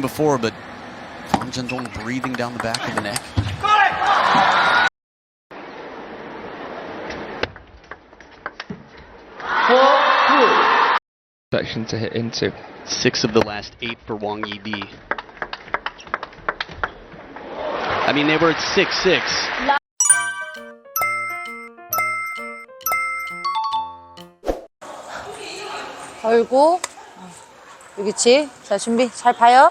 before, but Kwang Jung breathing down the back of the neck. section to hit into. Six of the last eight for Wang Yibi. I mean, they were at 6 6. 걸고 어, 여기치 자 준비 잘 봐요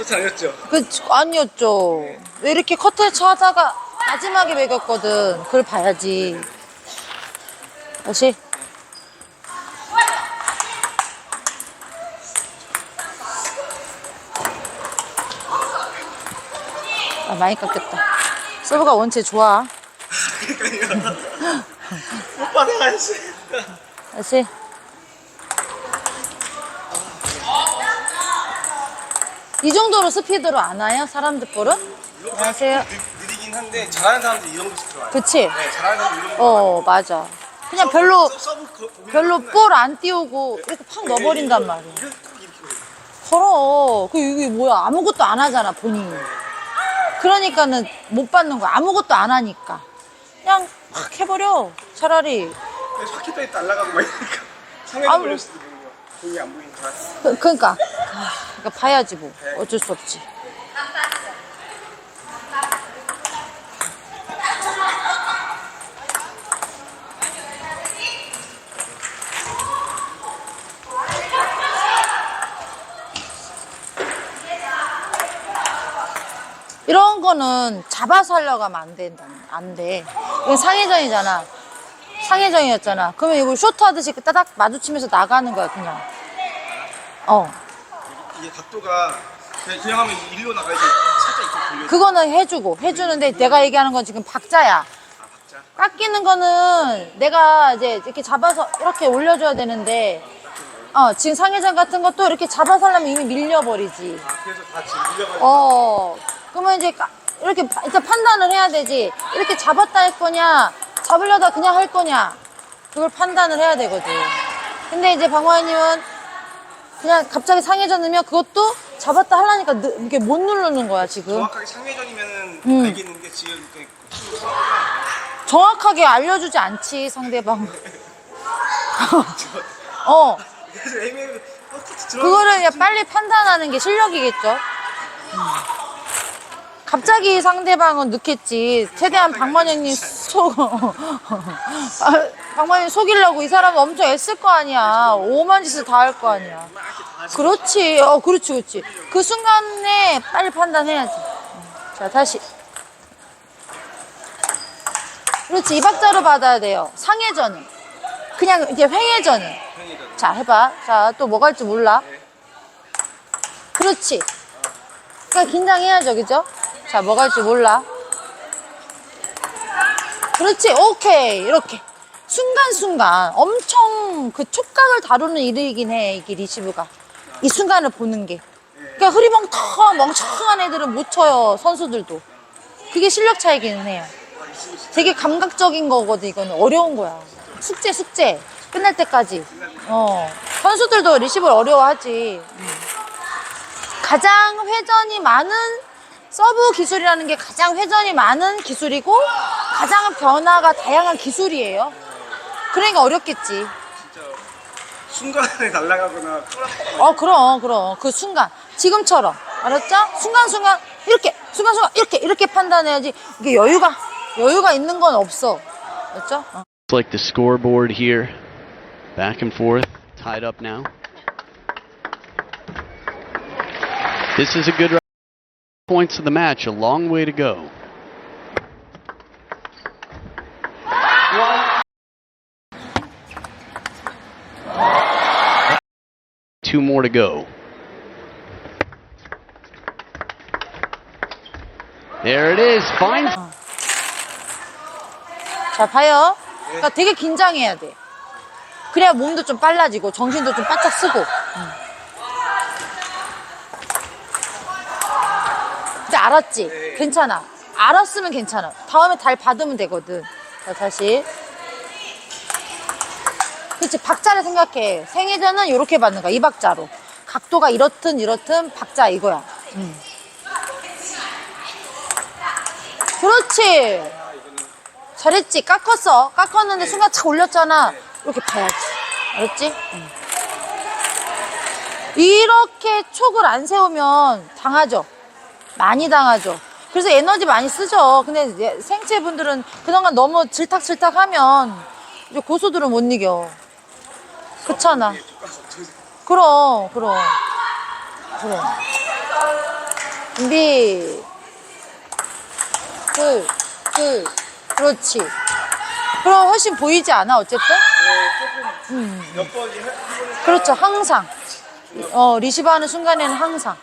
커트 아니었죠. 그 아니었죠. 왜 이렇게 커트를 쳐다가 마지막에 매겼거든. 그걸 봐야지. 다시. 아 많이 깎였다. 서브가 원체 좋아. 못 받아가야지. 다시. 이 정도로 스피드로 안 와요? 사람들 볼은? 안녕하세요. 느리긴 한데 잘하는 사람들 이 정도씩 들어와요. 그치? 네, 잘하는 사람들 이 정도. 어, 맞아. 그냥 별로, 서브 그 보면 별로 볼안 띄우고 이렇게 팍 넣어버린단 말이야. 이렇게 이렇게. 걸어. 그 이게 뭐야? 아무것도 안 하잖아 본인이. 그러니까는 못 받는 거야. 아무것도 안 하니까. 그냥 확 해버려. 차라리. 확 했다 날라가고 막 이러니까 상해도 아우. 걸릴 수도 있는 거야. 공이 안 보이니까. 그, 그러니까. 아, 그러니까 봐야지 뭐. 어쩔 수 없지. 이런 거는 잡아서 하려고 하면 안 된다. 안 돼. 이건 상해전이잖아. 상해전이었잖아. 그러면 이걸 쇼트 하듯이 그 따닥 마주치면서 나가는 거야, 그냥. 어. 이게 각도가 그냥, 그냥 하면 일로 나가야지 살짝 이렇게 돌려. 그거는 해주고, 해주는데 내가 얘기하는 건 지금 박자야. 깎이는 거는 내가 이제 이렇게 잡아서 이렇게 올려줘야 되는데, 어, 지금 상해전 같은 것도 이렇게 잡아서 하려면 이미 밀려버리지. 그래서 다 지금 밀려가지고. 어, 그러면 이제 까- 이렇게 파- 일단 판단을 해야 되지. 이렇게 잡았다 할 거냐, 잡으려다 그냥 할 거냐. 그걸 판단을 해야 되거든. 근데 이제 방화이님은 그냥 갑자기 상해졌으면 그것도 잡았다 하려니까 느- 이게 못 누르는 거야, 지금. 정확하게 상회전이면은 음. 알겠는데 지금 이렇게 정확하게 알려주지 않지, 상대방. 어, 그래서 애매해. 그거를 그냥 빨리 판단하는 게 실력이겠죠. 음. 갑자기 상대방은 넣겠지. 최대한 박만영님 속, 아, 박만영 속이려고 이 사람은 엄청 애쓸 거 아니야. 오만 짓을 다 할 거 아니야. 그렇지. 어, 그렇지, 그렇지. 그 순간에 빨리 판단해야지. 자, 다시. 그렇지. 이 박자로 받아야 돼요. 상해전은. 그냥 이제 횡해전은. 자, 해봐. 자, 또 뭐가 할지 몰라. 그렇지. 그러니까 긴장해야죠, 그죠? 자, 뭐가 할지 몰라. 그렇지, 오케이. 이렇게. 순간순간 엄청 그 촉각을 다루는 일이긴 해, 이게 리시브가. 이 순간을 보는 게. 그러니까 흐리멍텅 멍청한 애들은 못 쳐요, 선수들도. 그게 실력 차이기는 해요. 되게 감각적인 거거든, 이거는. 어려운 거야. 숙제, 숙제. 끝날 때까지. 어. 선수들도 리시브를 어려워하지. 음. 가장 회전이 많은 서브 기술이라는 게 가장 회전이 많은 기술이고 가장 변화가 다양한 기술이에요. 그러니까 어렵겠지. 순간에 날아가거나 콜라포가 어, 그럼, 그럼. 그 순간. 지금처럼. 알았죠? 순간순간, 이렇게, 순간순간, 이렇게, 이렇게 판단해야지. 이게 여유가, 여유가 있는 건 없어. 알았죠? 어. It's like the scoreboard here, back and forth, tied up now. This is a good round. points of the match, a long way to go. Two more to go. There it is. Fine. 자, 봐요. 그러니까 되게 긴장해야 돼. 그래야 몸도 좀 빨라지고 정신도 좀 바짝 쓰고. 응. 이제 알았지? 괜찮아. 알았으면 괜찮아. 다음에 달 받으면 되거든. 자, 다시. 그렇지. 박자를 생각해. 생애전은 이렇게 받는 거야. 이 박자로. 각도가 이렇든 이렇든 박자 이거야. 응. 그렇지. 잘했지? 깎았어. 깎았는데 순간 착 올렸잖아. 이렇게 봐야지. 알았지? 응. 이렇게 촉을 안 세우면 당하죠. 많이 당하죠. 그래서 에너지 많이 쓰죠. 근데 생체분들은 그동안 너무 질탁질탁 하면 고수들은 못 이겨. 그렇잖아. 그럼, 그럼. 그럼. 준비. 둘, 둘. 그렇지. 그럼 훨씬 보이지 않아, 어쨌든? 음. 몇 번이 해- 해보니까 그렇죠, 항상. 어, 리시브 하는 순간에는 항상.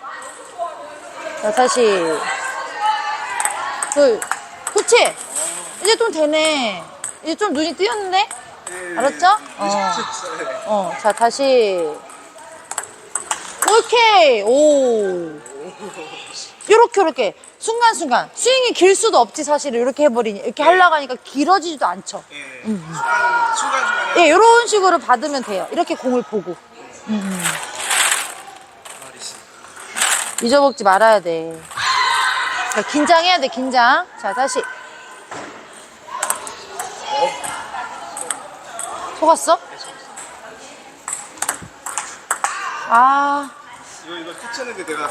자, 다시. 둘. 그치? 이제 좀 되네. 이제 좀 눈이 띄었는데? 네. 알았죠? 어. 네. 어, 자, 다시. 오케이. 오. 요렇게, 요렇게. 순간순간. 스윙이 길 수도 없지, 사실. 이렇게 해버리니. 이렇게 하려고 하니까 길어지지도 않죠. 예. 순간 순간 순간에 예, 요런 식으로 받으면 돼요. 이렇게 공을 보고. 잊어먹지 말아야 돼. 자, 긴장해야 돼, 긴장. 자, 다시. 속았어? 아. 이거 이거 터치했는데 내가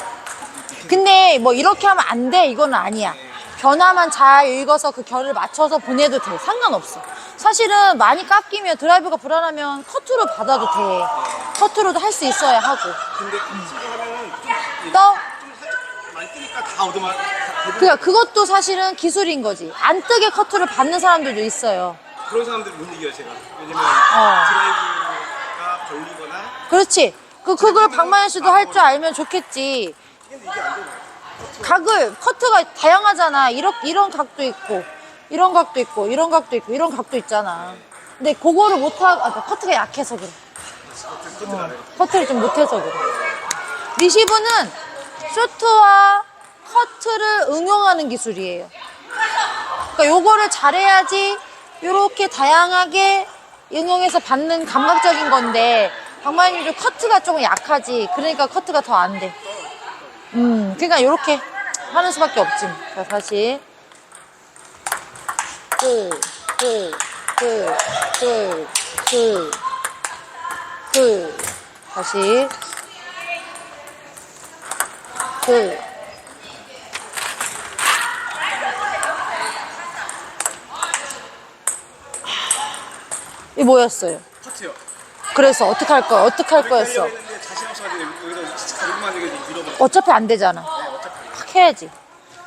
근데 뭐 이렇게 하면 안 돼. 이거는 아니야. 변화만 잘 읽어서 그 결을 맞춰서 보내도 돼. 상관없어. 사실은 많이 깎이면 드라이브가 불안하면 커트로 받아도 돼. 커트로도 할 수 있어야 하고. 근데 지금 하면은 좀, 또좀 살짝 많이 뜨니까 다 얻어만 그러니까 그것도 사실은 기술인 거지. 안 뜨게 커트를 받는 사람들도 있어요. 그런 사람들 못 이겨요 제가 왜냐면 어. 드라이브가 걸리거나 그렇지. 그 그걸 박만현 씨도 할 줄 알면 좋겠지. 근데 이게 안 되나요? 각을 커트가 다양하잖아. 이런 이런 각도 있고, 이런 각도 있고, 이런 각도 있고, 이런 각도 있잖아. 근데 그거를 못 하, 아, 그러니까 커트가 약해서 그래. 커트가 안 해요 커트를 좀 못해서 그래. 리시브는 쇼트와 커트를 응용하는 기술이에요. 그러니까 요거를 잘해야지 요렇게 다양하게 응용해서 받는 감각적인 건데 박마님도 커트가 조금 약하지. 그러니까 커트가 더 안 돼. 음, 그러니까 요렇게 하는 수밖에 없지. 자, 다시. 둘. 다시. 둘. 이 뭐였어요? 커트요 그래서 어떻게 할 거야? 어떻게 할 거였어? 하려고 했는데 자신 없어가지고 여기서 진짜 어차피 안 되잖아. 확 해야지.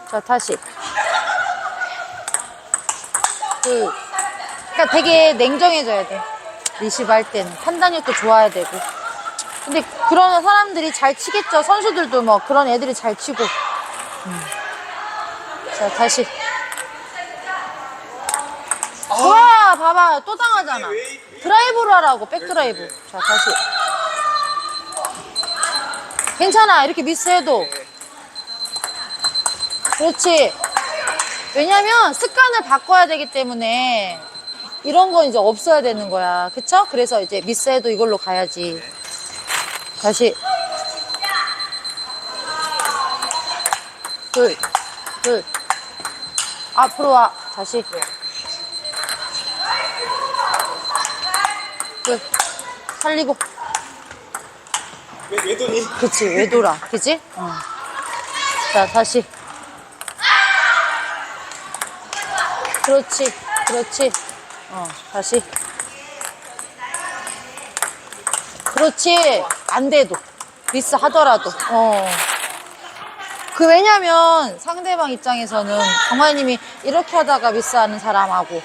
자, 다시. 둘. 그러니까 되게 냉정해져야 돼. 리시브 할 때는. 판단력도 좋아야 되고. 근데 그런 사람들이 잘 치겠죠. 선수들도 뭐 그런 애들이 잘 치고. 음. 자, 다시. 와, 봐봐. 또 당하잖아. 드라이브로 하라고, 백드라이브. 자, 다시. 괜찮아. 이렇게 미스해도. 그렇지. 왜냐면 습관을 바꿔야 되기 때문에 이런 건 이제 없어야 되는 거야. 그쵸? 그래서 이제 미스해도 이걸로 가야지. 다시. 둘, 둘. 앞으로 와. 다시. 살리고. 왜, 외도니? 그치, 왜 돌아? 그치? 어. 자, 다시. 그렇지, 그렇지. 어, 다시. 그렇지. 안 돼도. 미스 하더라도. 어. 그 왜냐면 상대방 입장에서는 정화님이 이렇게 하다가 미스하는 사람하고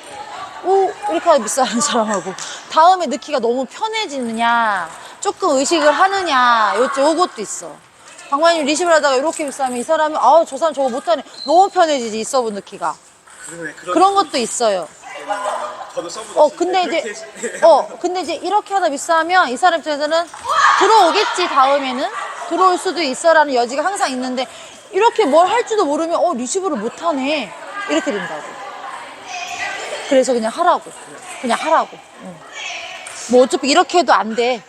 오 이렇게 하다 미스하는 사람하고 다음에 넣기가 너무 편해지느냐 조금 의식을 하느냐 요 요것도 있어. 강만님 리시브를 하다가 이렇게 비싸면 이 사람이 아우 저 사람 저거 못하네. 너무 편해지지 이 서브 넣기가. 그러네, 그런 그런 것도 있어요. 저도 서브 어 근데 때 이제 어 근데 이제 이렇게 하다 비싸면 이 사람 입장에서는 들어오겠지 다음에는. 들어올 수도 있어라는 여지가 항상 있는데 이렇게 뭘할 줄도 모르면 어 리시브를 못하네. 이렇게 된다고. 그래서 그냥 하라고. 그냥 하라고. 응. 뭐 어차피 이렇게 해도 안 돼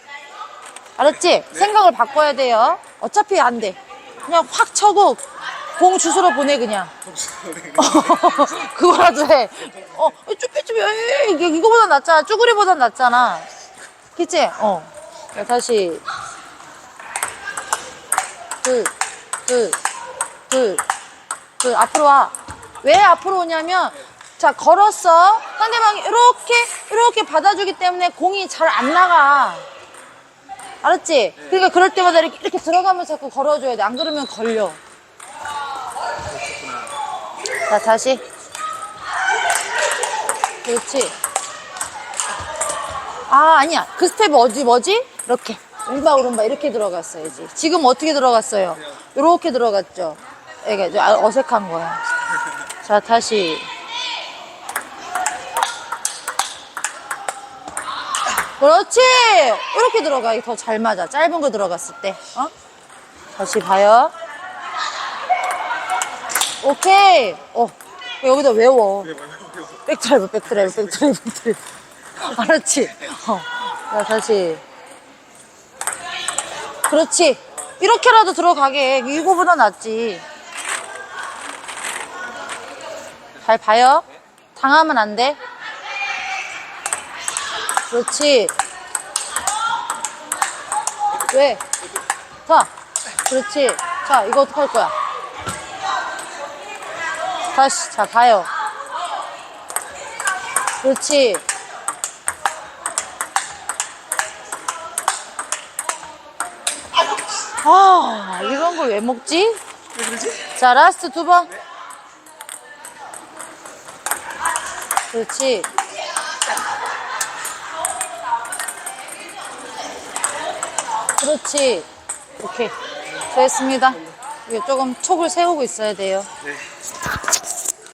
알았지 생각을 바꿔야 돼요 어차피 안 돼 그냥 확 쳐고 공 주스러 보내 그냥 그거라도 해. 어, 쭈삐쭈삐, 이게 이거보다 낫잖아. 쭈구리보다 낫잖아. 그치? 어. 자, 다시. 둘, 둘, 둘, 둘, 앞으로 와. 왜 앞으로 오냐면, 자, 걸었어. 상대방이 이렇게, 이렇게 받아주기 때문에 공이 잘 안 나가. 알았지? 그러니까 그럴 때마다 이렇게, 이렇게 들어가면서 자꾸 걸어줘야 돼. 안 그러면 걸려. 자, 다시. 그렇지. 아, 아니야. 그 스텝 어디, 뭐지? 이렇게. 왼바, 오른바, 이렇게 들어갔어야지. 지금 어떻게 들어갔어요? 이렇게 들어갔죠? 이게 좀 아, 어색한 거야. 자, 다시. 그렇지! 이렇게 들어가. 이게 더잘 맞아. 짧은 거 들어갔을 때. 어? 다시 봐요. 오케이. 어, 여기다 외워. 백드라이브, 백드라이브, 백드라이브, 백드라이브. 알았지? 어. 자, 다시. 그렇지. 이렇게라도 들어가게. 이거보다 낫지. 잘 봐요. 당하면 안 돼. 그렇지. 왜? 자, 그렇지. 자, 이거 어떡할 거야? 다시, 자, 가요. 그렇지. 아, 이런 걸 왜 먹지? 자, 라스트 두 번. 그렇지. 그렇지. 오케이. 됐습니다. 이게 조금 촉을 세우고 있어야 돼요. 네.